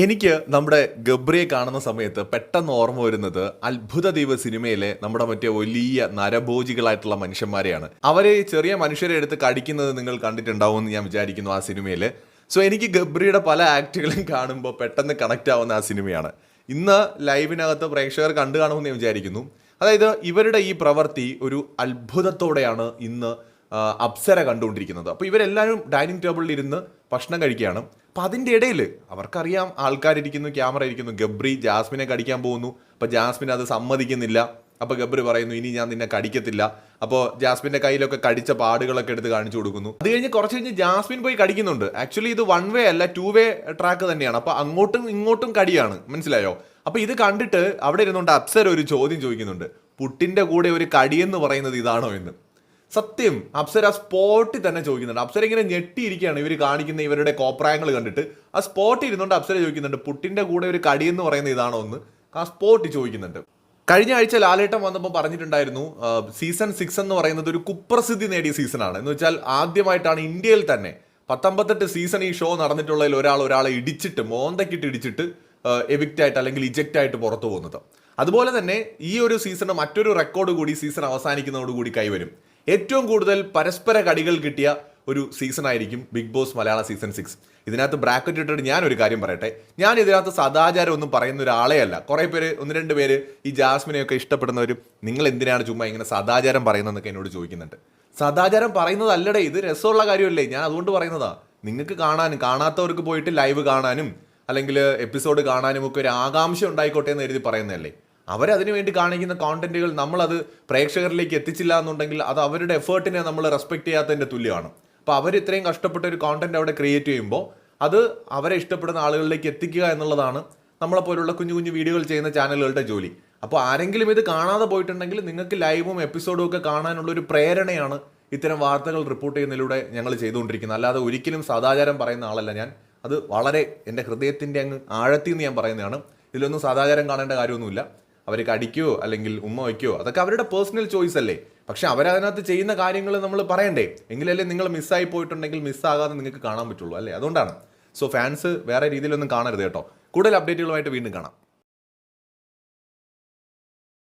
എനിക്ക് നമ്മുടെ ഗബ്രിയെ കാണുന്ന സമയത്ത് പെട്ടെന്ന് ഓർമ്മ വരുന്നത് അത്ഭുത ദ്വീപ് സിനിമയിലെ നമ്മുടെ മറ്റേ വലിയ നരഭോജികളായിട്ടുള്ള മനുഷ്യന്മാരെയാണ്. അവരെ ചെറിയ മനുഷ്യരെ എടുത്ത് കടിക്കുന്നത് നിങ്ങൾ കണ്ടിട്ടുണ്ടാവുമെന്ന് ഞാൻ വിചാരിക്കുന്നു ആ സിനിമയിൽ സോ എനിക്ക് ഗബ്രിയുടെ പല ആക്ടുകളും കാണുമ്പോൾ പെട്ടെന്ന് കണക്റ്റ് ആവുന്ന ആ സിനിമയാണ്. ഇന്ന് ലൈവിനകത്ത് പ്രേക്ഷകർ കണ്ടു കാണുമെന്ന് ഞാൻ വിചാരിക്കുന്നു. അതായത് ഇവരുടെ ഈ പ്രവൃത്തി ഒരു അത്ഭുതത്തോടെയാണ് ഇന്ന് അപ്സര കണ്ടുകൊണ്ടിരിക്കുന്നത്. അപ്പോൾ ഇവരെല്ലാവരും ഡൈനിങ് ടേബിളിൽ ഇരുന്ന് ഭക്ഷണം കഴിക്കുകയാണ്. അപ്പം അതിന്റെ ഇടയിൽ അവർക്കറിയാം ആൾക്കാരിരിക്കുന്നു ക്യാമറ ഇരിക്കുന്നു. ഗബ്രി ജാസ്മിനെ കടിക്കാൻ പോകുന്നു. അപ്പോൾ ജാസ്മിൻ അത് സമ്മതിക്കുന്നില്ല. അപ്പോൾ ഗബ്രി പറയുന്നു ഇനി ഞാൻ നിന്നെ കടിക്കത്തില്ല. അപ്പോൾ ജാസ്മിന്റെ കയ്യിലൊക്കെ കടിച്ച പാടുകളൊക്കെ എടുത്ത് കാണിച്ചു കൊടുക്കുന്നു. അത് കഴിഞ്ഞ് കുറച്ച് കഴിഞ്ഞ് ജാസ്മിൻ പോയി കടിക്കുന്നുണ്ട്. ആക്ച്വലി ഇത് വൺ വേ അല്ല ടു വേ ട്രാക്ക് തന്നെയാണ്. അപ്പോൾ അങ്ങോട്ടും ഇങ്ങോട്ടും കടിയാണ്. മനസ്സിലായോ? അപ്പോൾ ഇത് കണ്ടിട്ട് അവിടെ ഇരുന്നുകൊണ്ട് അപ്സര ഒരു ചോദ്യം ചോദിക്കുന്നുണ്ട്. പുട്ടിന്റെ കൂടെ ഒരു കടിയെന്ന് പറയുന്നത് ഇതാണോ? എന്ന്. സത്യം അപ്സര സ്പോട്ടിൽ തന്നെ ചോദിക്കുന്നുണ്ട്. അപ്സര ഇങ്ങനെ ഞെട്ടിയിരിക്കുകയാണ്. ഇവർ കാണിക്കുന്ന ഇവരുടെ കോപ്രായങ്ങൾ കണ്ടിട്ട്. ആ സ്പോട്ടിൽ ഇരുന്നുകൊണ്ട് അപ്സര ചോദിക്കുന്നുണ്ട് പുട്ടിന്റെ കൂടെ ഒരു കടി എന്ന് പറയുന്ന ഇതാണോ എന്ന്? ആ സ്പോട്ട് ചോദിക്കുന്നുണ്ട്. കഴിഞ്ഞ ആഴ്ച ലാലേട്ടൻ വന്നപ്പോൾ പറഞ്ഞിട്ടുണ്ടായിരുന്നു സീസൺ സിക്സ് എന്ന് പറയുന്നത് ഒരു കുപ്രസിദ്ധി നേടിയ സീസണാണ് എന്ന് വെച്ചാൽ ആദ്യമായിട്ടാണ് ഇന്ത്യയിൽ തന്നെ പത്തൊമ്പത്തെട്ട് സീസൺ ഈ ഷോ നടന്നിട്ടുള്ളതിൽ ഒരാൾ ഒരാളെ ഇടിച്ചിട്ട് മോന്തക്കിട്ട് ഇടിച്ചിട്ട് എവിക്റ്റ് ആയിട്ട് അല്ലെങ്കിൽ ഇജക്റ്റ് ആയിട്ട് പുറത്തു പോകുന്നത്. അതുപോലെ തന്നെ ഈ ഒരു സീസണ് മറ്റൊരു റെക്കോർഡ് കൂടി സീസൺ അവസാനിക്കുന്നതോടുകൂടി കൈവരും. ഏറ്റവും കൂടുതൽ പരസ്പര കടികൾ കിട്ടിയ ഒരു സീസൺ ആയിരിക്കും Bigg Boss Malayala season six ഇതിനകത്ത് ബ്രാക്കറ്റ് ഇട്ടിട്ട് ഞാൻ ഒരു കാര്യം പറയട്ടെ. ഞാൻ ഇതിനകത്ത് സദാചാരം ഒന്നും പറയുന്ന ഒരാളെ അല്ല. കുറേ പേര് ഒന്ന് രണ്ട് പേര് ഈ ജാസ്മിനെയൊക്കെ ഇഷ്ടപ്പെടുന്നവരും നിങ്ങൾ എന്തിനാണ് ചുമ്മാ ഇങ്ങനെ സദാചാരം പറയുന്നതെന്നൊക്കെ എന്നോട് ചോദിക്കുന്നുണ്ട്. സദാചാരം പറയുന്നതല്ലടേ ഇത് രസമുള്ള കാര്യമല്ലേ? ഞാൻ അതുകൊണ്ട് പറയുന്നതാ. നിങ്ങൾക്ക് കാണാനും കാണാത്തവർക്ക് പോയിട്ട് ലൈവ് കാണാനും അല്ലെങ്കിൽ എപ്പിസോഡ് കാണാനും ഒക്കെ ഒരു ആകാംക്ഷ ഉണ്ടായിക്കോട്ടെ എന്ന് എഴുതി പറയുന്നതല്ലേ? അവരതിനു വേണ്ടി കാണിക്കുന്ന കോണ്ടന്റുകൾ നമ്മളത് പ്രേക്ഷകരിലേക്ക് എത്തിച്ചില്ല എന്നുണ്ടെങ്കിൽ അത് അവരുടെ എഫേർട്ടിനെ നമ്മൾ റെസ്പെക്ട് ചെയ്യാത്തതിന്റെ തുല്യമാണ്. അപ്പോൾ അവർ ഇത്രയും കഷ്ടപ്പെട്ട ഒരു കോണ്ടന്റ് അവിടെ ക്രിയേറ്റ് ചെയ്യുമ്പോൾ അത് അവരെ ഇഷ്ടപ്പെടുന്ന ആളുകളിലേക്ക് എത്തിക്കുക എന്നുള്ളതാണ് നമ്മളെ പോലുള്ള കുഞ്ഞു കുഞ്ഞു വീഡിയോകൾ ചെയ്യുന്ന ചാനലുകളുടെ ജോലി. അപ്പോൾ ആരെങ്കിലും ഇത് കാണാതെ പോയിട്ടുണ്ടെങ്കിൽ നിങ്ങൾക്ക് ലൈവും എപ്പിസോഡും ഒക്കെ കാണാനുള്ള ഒരു പ്രേരണയാണ് ഇത്തരം വാർത്തകൾ റിപ്പോർട്ട് ചെയ്യുന്നതിലൂടെ ഞങ്ങൾ ചെയ്തുകൊണ്ടിരിക്കുന്നത്. അല്ലാതെ ഒരിക്കലും സദാചാരം പറയുന്ന ആളല്ല ഞാൻ. അത് വളരെ എന്റെ ഹൃദയത്തിന്റെ അങ്ങ് ആഴത്തിൽ നിന്ന് ഞാൻ പറയുന്നതാണ്. ഇതിലൊന്നും സദാചാരം കാണേണ്ട കാര്യമൊന്നുമില്ല. അവർ കടിക്കോ അല്ലെങ്കിൽ ഉമ്മ വയ്ക്കോ? അതൊക്കെ അവരുടെ പേഴ്സണൽ ചോയ്സ് അല്ലേ? പക്ഷെ അവരതിനകത്ത് ചെയ്യുന്ന കാര്യങ്ങൾ നമ്മൾ പറയണ്ടേ? എങ്കിലല്ലേ നിങ്ങൾ മിസ്സായി പോയിട്ടുണ്ടെങ്കിൽ മിസ്സാകാതെ നിങ്ങൾക്ക് കാണാൻ പറ്റുള്ളൂ അല്ലേ? അതുകൊണ്ടാണ്. സോ ഫാൻസ് വേറെ രീതിയിലൊന്നും കാണരുത് കേട്ടോ. കൂടുതൽ അപ്ഡേറ്റുകളുമായിട്ട് വീണ്ടും കാണാം.